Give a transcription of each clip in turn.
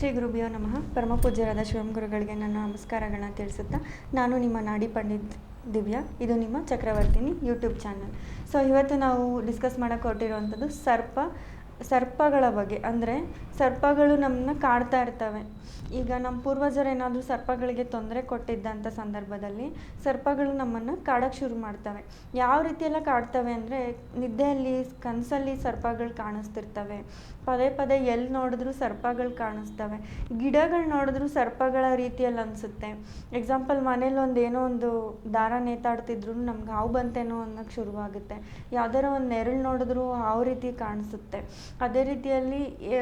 ಶ್ರೀ ಗುರುಭ್ಯೋ ನಮಃ. ಪರಮ ಪೂಜ್ಯರಾದ ಶಿವಂ ಗುರುಗಳಿಗೆ ನನ್ನ ನಮಸ್ಕಾರಗಳನ್ನ ತಿಳಿಸುತ್ತಾ ನಾನು ನಿಮ್ಮ ನಾಡಿ ಪಂಡಿತ್ ದಿವ್ಯಾ. ಇದು ನಿಮ್ಮ ಚಕ್ರವರ್ತಿನಿ ಯೂಟ್ಯೂಬ್ ಚಾನಲ್ ಸೊ ಇವತ್ತು ನಾವು ಡಿಸ್ಕಸ್ ಮಾಡೋಕ್ಕೆ ಹೊರಟಿರುವಂಥದ್ದು ಸರ್ಪ ಸರ್ಪಗಳ ಬಗ್ಗೆ. ಅಂದರೆ ಸರ್ಪಗಳು ನಮ್ಮನ್ನ ಕಾಡ್ತಾ ಇರ್ತವೆ. ಈಗ ನಮ್ಮ ಪೂರ್ವಜರು ಏನಾದರೂ ಸರ್ಪಗಳಿಗೆ ತೊಂದರೆ ಕೊಟ್ಟಿದ್ದಂಥ ಸಂದರ್ಭದಲ್ಲಿ ಸರ್ಪಗಳು ನಮ್ಮನ್ನು ಕಾಡಕ್ಕೆ ಶುರು ಮಾಡ್ತವೆ. ಯಾವ ರೀತಿಯೆಲ್ಲ ಕಾಡ್ತವೆ ಅಂದರೆ ನಿದ್ದೆಯಲ್ಲಿ, ಕನಸಲ್ಲಿ ಸರ್ಪಗಳು ಕಾಣಿಸ್ತಿರ್ತವೆ. ಪದೇ ಪದೇ ಎಲ್ಲಿ ನೋಡಿದ್ರೂ ಸರ್ಪಗಳು ಕಾಣಿಸ್ತವೆ. ಗಿಡಗಳು ನೋಡಿದ್ರೂ ಸರ್ಪಗಳ ರೀತಿಯಲ್ಲಿ ಅನಿಸುತ್ತೆ. ಎಕ್ಸಾಂಪಲ್ ಮನೇಲಿ ಒಂದು ಏನೋ ಒಂದು ದಾರ ನೇತಾಡ್ತಿದ್ರು, ನಮ್ಗೆ ಹಾವು ಬಂತೇನೋ ಅನ್ನೋಕ್ಕೆ ಶುರುವಾಗುತ್ತೆ. ಯಾವ್ದಾರ ಒಂದು ನೆರಳು ನೋಡಿದ್ರೂ ಹಾವು ರೀತಿ ಕಾಣಿಸುತ್ತೆ. ಅದೇ ರೀತಿಯಲ್ಲಿ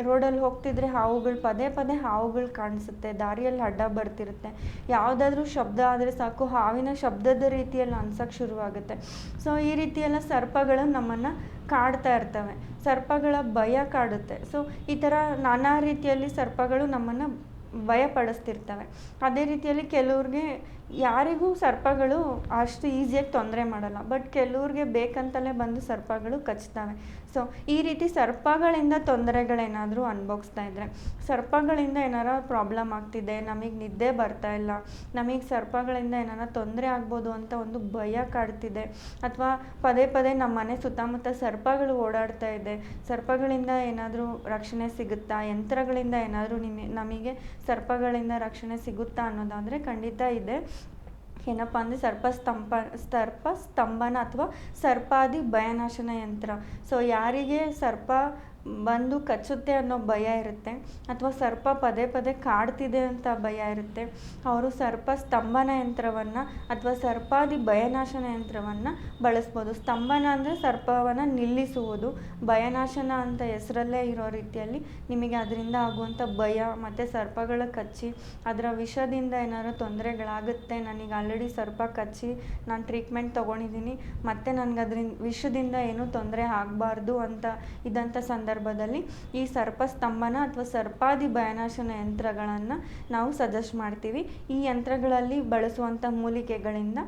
ರೋಡಲ್ಲಿ ಹೋಗ್ತಿದ್ರೆ ಹಾವುಗಳು, ಪದೇ ಪದೇ ಹಾವುಗಳು ಕಾಣಿಸುತ್ತೆ. ದಾರಿಯಲ್ಲಿ ಅಡ್ಡ ಬರ್ತಿರುತ್ತೆ. ಯಾವುದಾದ್ರೂ ಶಬ್ದ ಆದರೆ ಸಾಕು, ಹಾವಿನ ಶಬ್ದದ ರೀತಿಯಲ್ಲಿ ಅನ್ಸಕ್ಕೆ ಶುರುವಾಗುತ್ತೆ. ಸೊ ಈ ರೀತಿಯೆಲ್ಲ ಸರ್ಪಗಳು ನಮ್ಮನ್ನು ಕಾಡ್ತಾ ಇರ್ತವೆ. ಸರ್ಪಗಳ ಭಯ ಕಾಡುತ್ತೆ. ಸೊ ಈ ಥರ ನಾನಾ ರೀತಿಯಲ್ಲಿ ಸರ್ಪಗಳು ನಮ್ಮನ್ನು ಭಯಪಡಿಸ್ತಿರ್ತವೆ. ಅದೇ ರೀತಿಯಲ್ಲಿ ಕೆಲವ್ರಿಗೆ ಯಾರಿಗೂ ಸರ್ಪಗಳು ಅಷ್ಟು ಈಸಿಯಾಗಿ ತೊಂದರೆ ಮಾಡಲ್ಲ, ಬಟ್ ಕೆಲವ್ರಿಗೆ ಬೇಕಂತಲೇ ಬಂದು ಸರ್ಪಗಳು ಕಚ್ತವೆ ಸೊ ಈ ರೀತಿ ಸರ್ಪಗಳಿಂದ ತೊಂದರೆಗಳೇನಾದರೂ ಅನುಭವಿಸ್ತಾ ಇದ್ದರೆ ಸರ್ಪಗಳಿಂದ ಏನಾರ ಪ್ರಾಬ್ಲಮ್ ಆಗ್ತಿದೆ, ನಮಗೆ ನಿದ್ದೆ ಬರ್ತಾ ಇಲ್ಲ, ನಮಗೆ ಸರ್ಪಗಳಿಂದ ಏನಾರ ತೊಂದರೆ ಆಗ್ಬೋದು ಅಂತ ಒಂದು ಭಯ ಕಾಡ್ತಿದೆ, ಅಥವಾ ಪದೇ ಪದೇ ನಮ್ಮ ಮನೆ ಸುತ್ತಮುತ್ತ ಸರ್ಪಗಳು ಓಡಾಡ್ತಾ ಇದೆ, ಸರ್ಪಗಳಿಂದ ಏನಾದರೂ ರಕ್ಷಣೆ ಸಿಗುತ್ತಾ, ಯಂತ್ರಗಳಿಂದ ಏನಾದರೂ ನಿಮಗೆ ನಮಗೆ ಸರ್ಪಗಳಿಂದ ರಕ್ಷಣೆ ಸಿಗುತ್ತಾ ಅನ್ನೋದಾದರೆ ಖಂಡಿತ ಇದೆ. ಏನಪ್ಪ ಅಂದರೆ ಸರ್ಪ ಸ್ತಂಭ ಸರ್ಪ ಸ್ತಂಭನ ಅಥವಾ ಸರ್ಪಾದಿ ಭಯನಾಶನ ಯಂತ್ರ. ಸೊ ಯಾರಿಗೆ ಸರ್ಪ ಬಂದು ಕಚ್ಚುತ್ತೆ ಅನ್ನೋ ಭಯ ಇರುತ್ತೆ ಅಥವಾ ಸರ್ಪ ಪದೇ ಪದೇ ಕಾಡ್ತಿದೆ ಅಂತ ಭಯ ಇರುತ್ತೆ, ಅವರು ಸರ್ಪ ಸ್ತಂಭನ ಯಂತ್ರವನ್ನು ಅಥವಾ ಸರ್ಪಾದಿ ಭಯನಾಶನ ಯಂತ್ರವನ್ನು ಬಳಸ್ಬೋದು. ಸ್ತಂಭನ ಅಂದರೆ ಸರ್ಪವನ್ನು ನಿಲ್ಲಿಸುವುದು, ಭಯನಾಶನ ಅಂತ ಹೆಸರಲ್ಲೇ ಇರೋ ರೀತಿಯಲ್ಲಿ ನಿಮಗೆ ಅದರಿಂದ ಆಗುವಂಥ ಭಯ ಮತ್ತು ಸರ್ಪಗಳ ಕಚ್ಚಿ, ಅದರ ವಿಷದಿಂದ ಏನಾದ್ರು ತೊಂದರೆಗಳಾಗುತ್ತೆ, ನನಗೆ ಆಲ್ರೆಡಿ ಸರ್ಪ ಕಚ್ಚಿ, ನಾನು ಟ್ರೀಟ್ಮೆಂಟ್ ತೊಗೊಂಡಿದ್ದೀನಿ, ಮತ್ತು ನನಗೆ ಅದರಿಂದ ವಿಷದಿಂದ ಏನೂ ತೊಂದರೆ ಆಗಬಾರ್ದು ಅಂತ ಇದ್ದಂಥ ಸಂದರ್ಭದಲ್ಲಿ ಈ ಸರ್ಪ ಸ್ತಂಭನ ಅಥವಾ ಸರ್ಪಾದಿ ಬಯನಾಶನ ಯಂತ್ರಗಳನ್ನು ನಾವು ಸಜೆಸ್ಟ್ ಮಾಡ್ತೀವಿ. ಈ ಯಂತ್ರಗಳಲ್ಲಿ ಬಳಸುವಂಥ ಮೂಲಿಕೆಗಳಿಂದ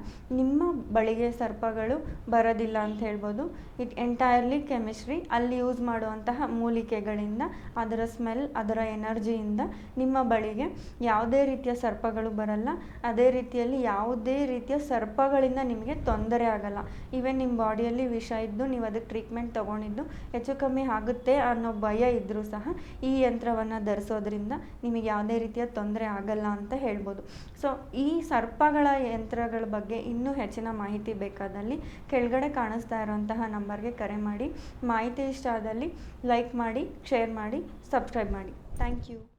ನಿಮ್ಮ ಬಳಿಗೆ ಸರ್ಪಗಳು ಬರೋದಿಲ್ಲ ಅಂತ ಹೇಳ್ಬೋದು. ಇಟ್ ಎಂಟೈರ್ಲಿ ಕೆಮಿಸ್ಟ್ರಿ ಅಲ್ಲಿ ಯೂಸ್ ಮಾಡುವಂತಹ ಮೂಲಿಕೆಗಳಿಂದ ಅದರ ಸ್ಮೆಲ್ ಅದರ ಎನರ್ಜಿಯಿಂದ ನಿಮ್ಮ ಬಳಿಗೆ ಯಾವುದೇ ರೀತಿಯ ಸರ್ಪಗಳು ಬರಲ್ಲ. ಅದೇ ರೀತಿಯಲ್ಲಿ ಯಾವುದೇ ರೀತಿಯ ಸರ್ಪಗಳಿಂದ ನಿಮಗೆ ತೊಂದರೆ ಆಗಲ್ಲ. ಈವನ್ ನಿಮ್ಮ ಬಾಡಿಯಲ್ಲಿ ವಿಷ ಇದ್ದು ನೀವು ಅದಕ್ಕೆ ಟ್ರೀಟ್ಮೆಂಟ್ ತೊಗೊಂಡಿದ್ದು ಹೆಚ್ಚು ಕಮ್ಮಿ ಆಗುತ್ತೆ ಅನ್ನೋ ಭಯ ಇದ್ದರೂ ಸಹ ಈ ಯಂತ್ರವನ್ನು ಧರಿಸೋದ್ರಿಂದ ನಿಮಗೆ ಯಾವುದೇ ರೀತಿಯ ತೊಂದರೆ ಆಗಲ್ಲ ಅಂತ ಹೇಳ್ಬೋದು. ಸೊ ಈ ಸರ್ಪಗಳ ಯಂತ್ರಗಳ ಬಗ್ಗೆ ಇನ್ನೂ ಹೆಚ್ಚಿನ ಮಾಹಿತಿ ಬೇಕಾದಲ್ಲಿ ಕೆಳಗಡೆ ಕಾಣಿಸ್ತಾ ಇರುವಂತಹ ನಂಬರ್ಗೆ ಕರೆ ಮಾಡಿ. ಮಾಹಿತಿ ಇಷ್ಟ ಆದಲ್ಲಿ ಲೈಕ್ ಮಾಡಿ, ಶೇರ್ ಮಾಡಿ, ಸಬ್ಸ್ಕ್ರೈಬ್ ಮಾಡಿ. Thank you.